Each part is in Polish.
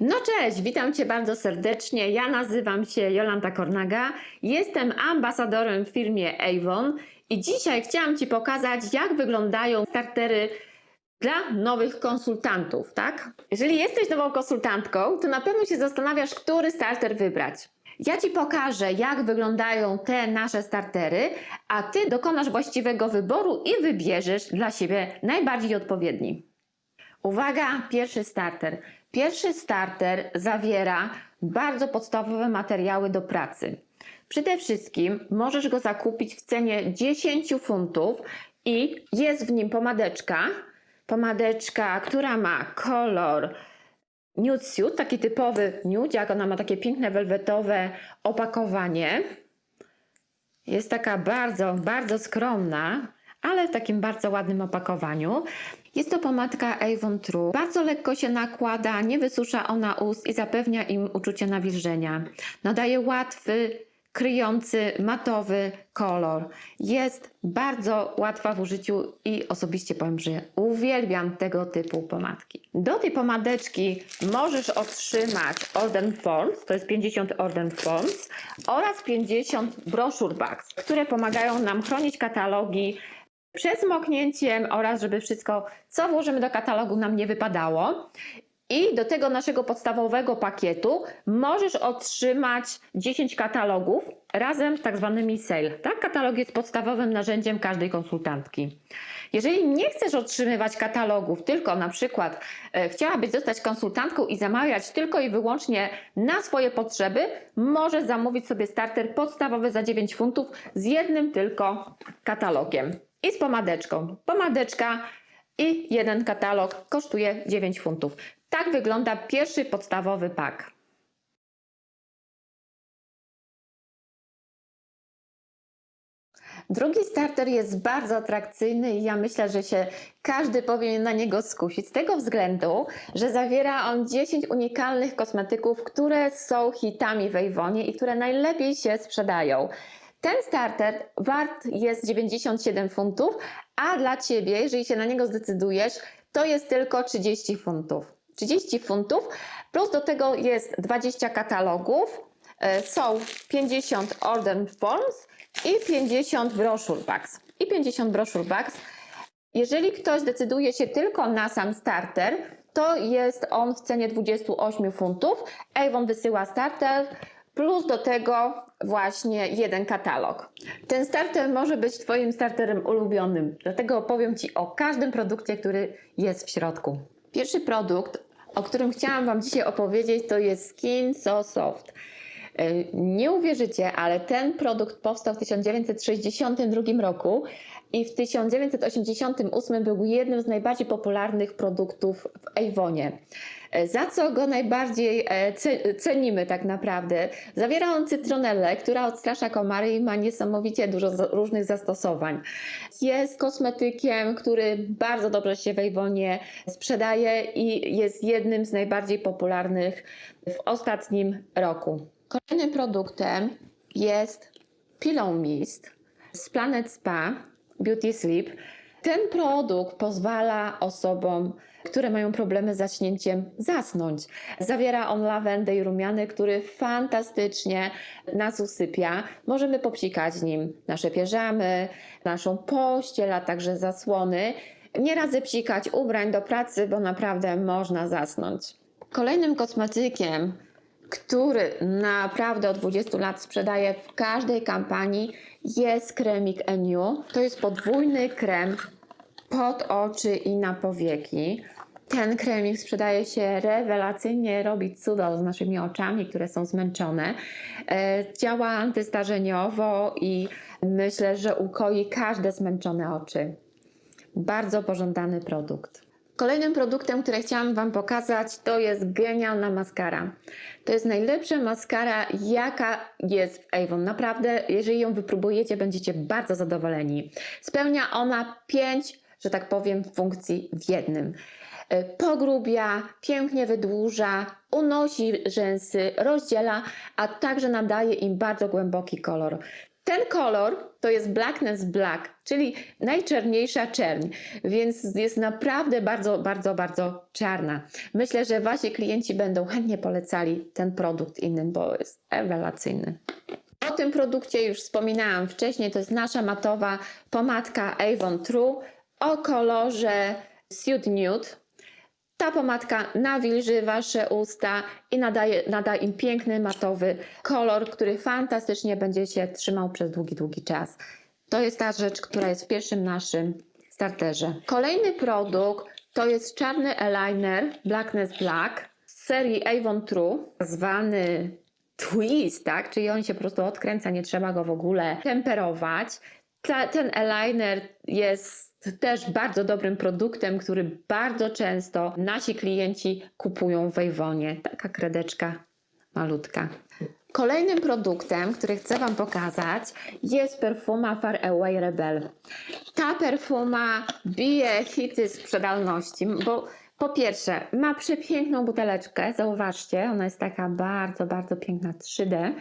No cześć, witam Cię bardzo serdecznie. Ja nazywam się Jolanta Kornaga, jestem ambasadorem w firmie Avon i dzisiaj chciałam Ci pokazać, jak wyglądają startery dla nowych konsultantów, tak? Jeżeli jesteś nową konsultantką, to na pewno się zastanawiasz, który starter wybrać. Ja Ci pokażę, jak wyglądają te nasze startery, a Ty dokonasz właściwego wyboru i wybierzesz dla siebie najbardziej odpowiedni. Uwaga, pierwszy starter. Pierwszy starter zawiera bardzo podstawowe materiały do pracy. Przede wszystkim możesz go zakupić w cenie 10 funtów i jest w nim pomadeczka. Pomadeczka, która ma kolor nude suit, taki typowy nude, jak ona ma takie piękne welwetowe opakowanie. Jest taka bardzo, bardzo skromna, ale w takim bardzo ładnym opakowaniu. Jest to pomadka Avon True. Bardzo lekko się nakłada, nie wysusza ona ust i zapewnia im uczucie nawilżenia. Nadaje łatwy, kryjący, matowy kolor. Jest bardzo łatwa w użyciu i osobiście powiem, że uwielbiam tego typu pomadki. Do tej pomadeczki możesz otrzymać Orden Forms, to jest 50 Orden Forms oraz 50 broszur bags, które pomagają nam chronić katalogi przed zmoknięciem oraz żeby wszystko, co włożymy do katalogu, nam nie wypadało. I do tego naszego podstawowego pakietu możesz otrzymać 10 katalogów razem z tak zwanymi sale. Tak, katalog jest podstawowym narzędziem każdej konsultantki. Jeżeli nie chcesz otrzymywać katalogów, tylko na przykład e, chciałabyś zostać konsultantką i zamawiać tylko i wyłącznie na swoje potrzeby, możesz zamówić sobie starter podstawowy za 9 funtów z jednym tylko katalogiem i z pomadeczką. Pomadeczka i jeden katalog kosztuje 9 funtów. Tak wygląda pierwszy podstawowy pak. Drugi starter jest bardzo atrakcyjny i ja myślę, że się każdy powinien na niego skusić. Z tego względu, że zawiera on 10 unikalnych kosmetyków, które są hitami w Avonie i które najlepiej się sprzedają. Ten starter wart jest 97 funtów, a dla Ciebie, jeżeli się na niego zdecydujesz, to jest tylko 30 funtów. 30 funtów, plus do tego jest 20 katalogów, e, są 50 order forms i 50 broszur bags. I 50 broszur bags. Jeżeli ktoś decyduje się tylko na sam starter, to jest on w cenie 28 funtów. Avon wysyła starter, plus do tego właśnie jeden katalog. Ten starter może być Twoim starterem ulubionym, dlatego opowiem Ci o każdym produkcie, który jest w środku. Pierwszy produkt, o którym chciałam Wam dzisiaj opowiedzieć, to jest Skin So Soft. Yy, Nie uwierzycie, ale ten produkt powstał w 1962 roku i w 1988 był jednym z najbardziej popularnych produktów w Avonie. Yy, Za co go najbardziej e, ce- cenimy tak naprawdę? Zawiera on cytronellę, która odstrasza komary i ma niesamowicie dużo różnych zastosowań. Jest kosmetykiem, który bardzo dobrze się w Avonie sprzedaje i jest jednym z najbardziej popularnych w ostatnim roku. Kolejnym produktem jest Pillow Mist z Planet Spa Beauty Sleep. Ten produkt pozwala osobom, które mają problemy z zaśnięciem, zasnąć. Zawiera on lawendę i rumiany, który fantastycznie nas usypia. Możemy popsikać nim nasze piżamy, naszą pościel, a także zasłony. Nie razy psikać ubrań do pracy, bo naprawdę można zasnąć. Kolejnym kosmetykiem, który naprawdę od 20 lat sprzedaje w każdej kampanii, jest kremik Eniu. To jest podwójny krem pod oczy i na powieki. Ten kremik sprzedaje się rewelacyjnie, robi cuda z naszymi oczami, które są zmęczone. E, Działa antystarzeniowo i myślę, że ukoi każde zmęczone oczy. Bardzo pożądany produkt. Kolejnym produktem, który chciałam Wam pokazać, to jest genialna maskara. To jest najlepsza maskara, jaka jest w Avon. Naprawdę, jeżeli ją wypróbujecie, będziecie bardzo zadowoleni. Spełnia ona pięć, że tak powiem, funkcji w jednym. E, Pogrubia, pięknie wydłuża, unosi rzęsy, rozdziela, a także nadaje im bardzo głęboki kolor. Ten kolor to jest Blackness Black, czyli najczarniejsza czerń, więc jest naprawdę bardzo, bardzo, bardzo czarna. Myślę, że Wasi klienci będą chętnie polecali ten produkt innym, bo jest rewelacyjny. O tym produkcie już wspominałam wcześniej. To jest nasza matowa pomadka Avon True o kolorze Suit Nude. Ta pomadka nawilży Wasze usta i nadaje, nada im piękny, matowy kolor, który fantastycznie będzie się trzymał przez długi, długi czas. To jest ta rzecz, która jest w pierwszym naszym starterze. Kolejny produkt to jest czarny eyeliner Blackness Black z serii Avon True, zwany twist, tak? Czyli on się po prostu odkręca, nie trzeba go w ogóle temperować. Ta, ten eyeliner jest też bardzo dobrym produktem, który bardzo często nasi klienci kupują w Avonie. Taka kredeczka malutka. Kolejnym produktem, który chcę Wam pokazać, jest perfuma Far Away Rebel. Ta perfuma bije hity sprzedalności, bo po pierwsze, ma przepiękną buteleczkę, zauważcie, ona jest taka bardzo, bardzo piękna 3D.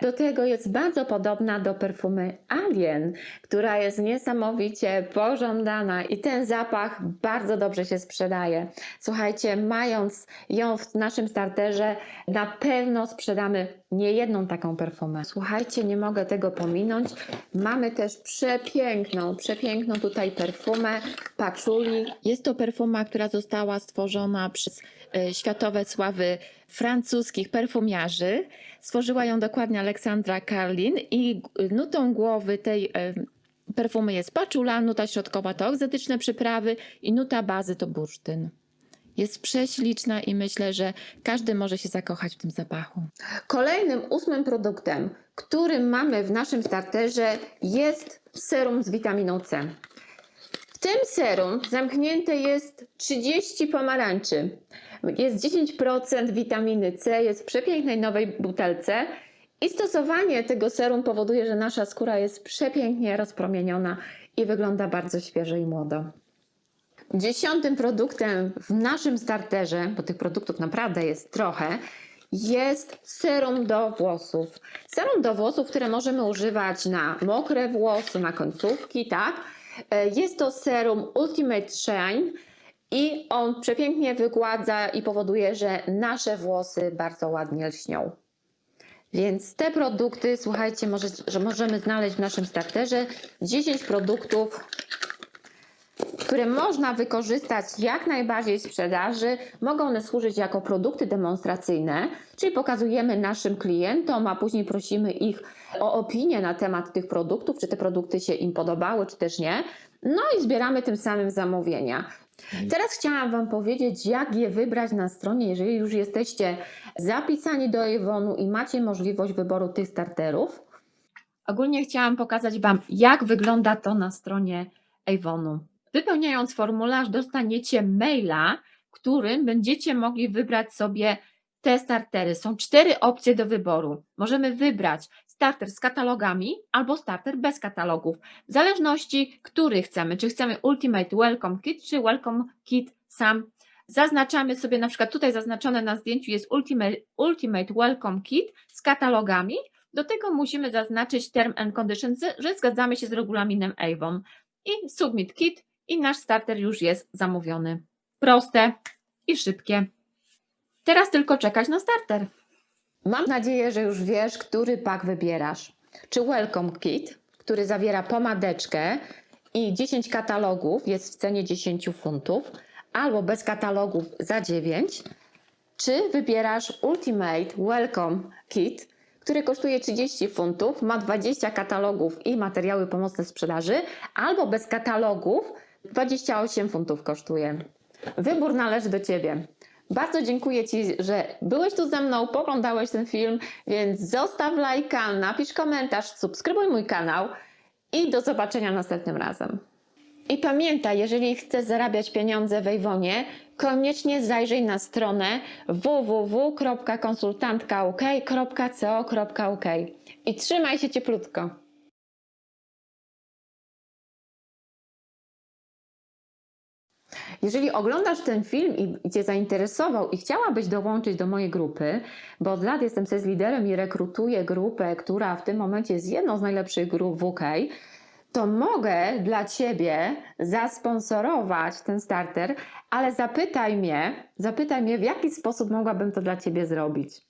Do tego jest bardzo podobna do perfumy Alien, która jest niesamowicie pożądana i ten zapach bardzo dobrze się sprzedaje. Słuchajcie, mając ją w naszym starterze, na pewno sprzedamy nie jedną taką perfumę. Słuchajcie, nie mogę tego pominąć. Mamy też przepiękną, przepiękną tutaj perfumę Patchouli. Jest to perfuma, która została stworzona przez e, światowe sławy francuskich perfumiarzy. Stworzyła ją dokładnie Aleksandra Karlin i nutą głowy tej e, perfumy jest paczula, nuta środkowa to egzotyczne przyprawy i nuta bazy to bursztyn. Jest prześliczna i myślę, że każdy może się zakochać w tym zapachu. Kolejnym ósmym produktem, który mamy w naszym starterze jest serum z witaminą C. W tym serum zamknięte jest 30 pomarańczy. Jest 10% witaminy C, jest w przepięknej nowej butelce. I stosowanie tego serum powoduje, że nasza skóra jest przepięknie rozpromieniona i wygląda bardzo świeżo i młodo. Dziesiątym produktem w naszym starterze, bo tych produktów naprawdę jest trochę, jest serum do włosów. Serum do włosów, które możemy używać na mokre włosy, na końcówki, tak? E, Jest to serum Ultimate Shine i on przepięknie wygładza i powoduje, że nasze włosy bardzo ładnie lśnią. Więc te produkty, słuchajcie, może, że możemy znaleźć w naszym starterze 10 produktów które można wykorzystać jak najbardziej w sprzedaży. Mogą one służyć jako produkty demonstracyjne, czyli pokazujemy naszym klientom, a później prosimy ich o opinię na temat tych produktów, czy te produkty się im podobały, czy też nie. No i zbieramy tym samym zamówienia. Teraz chciałam Wam powiedzieć, jak je wybrać na stronie, jeżeli już jesteście zapisani do Avonu i macie możliwość wyboru tych starterów. Ogólnie chciałam pokazać Wam, jak wygląda to na stronie Avonu. Wypełniając formularz, dostaniecie maila, którym będziecie mogli wybrać sobie te startery. Są cztery opcje do wyboru. Możemy wybrać starter z katalogami albo starter bez katalogów, w zależności, który chcemy. Czy chcemy Ultimate Welcome Kit, czy Welcome Kit sam. Zaznaczamy sobie, na przykład tutaj zaznaczone na zdjęciu jest Ultimate, Ultimate Welcome Kit z katalogami. Do tego musimy zaznaczyć Term and Conditions, że zgadzamy się z regulaminem Avon. I Submit Kit i nasz starter już jest zamówiony. Proste i szybkie. Teraz tylko czekać na starter. Mam nadzieję, że już wiesz, który pak wybierasz. Czy Welcome Kit, który zawiera pomadeczkę i 10 katalogów, jest w cenie 10 funtów, albo bez katalogów za 9, czy wybierasz Ultimate Welcome Kit, który kosztuje 30 funtów, ma 20 katalogów i materiały pomocne sprzedaży, albo bez katalogów 28 funtów kosztuje. Wybór należy do Ciebie. Bardzo dziękuję Ci, że byłeś tu ze mną, poglądałeś ten film, więc zostaw lajka, napisz komentarz, subskrybuj mój kanał i do zobaczenia następnym razem. I pamiętaj, jeżeli chcesz zarabiać pieniądze w Ejwonie, koniecznie zajrzyj na stronę www.konsultantka.uk.co.uk i trzymaj się cieplutko. Jeżeli oglądasz ten film i, Cię zainteresował i chciałabyś dołączyć do mojej grupy, bo od lat jestem ses liderem i rekrutuję grupę, która w tym momencie jest jedną z najlepszych grup w UK, to mogę dla Ciebie zasponsorować ten starter, ale zapytaj mnie, zapytaj mnie, w jaki sposób mogłabym to dla Ciebie zrobić.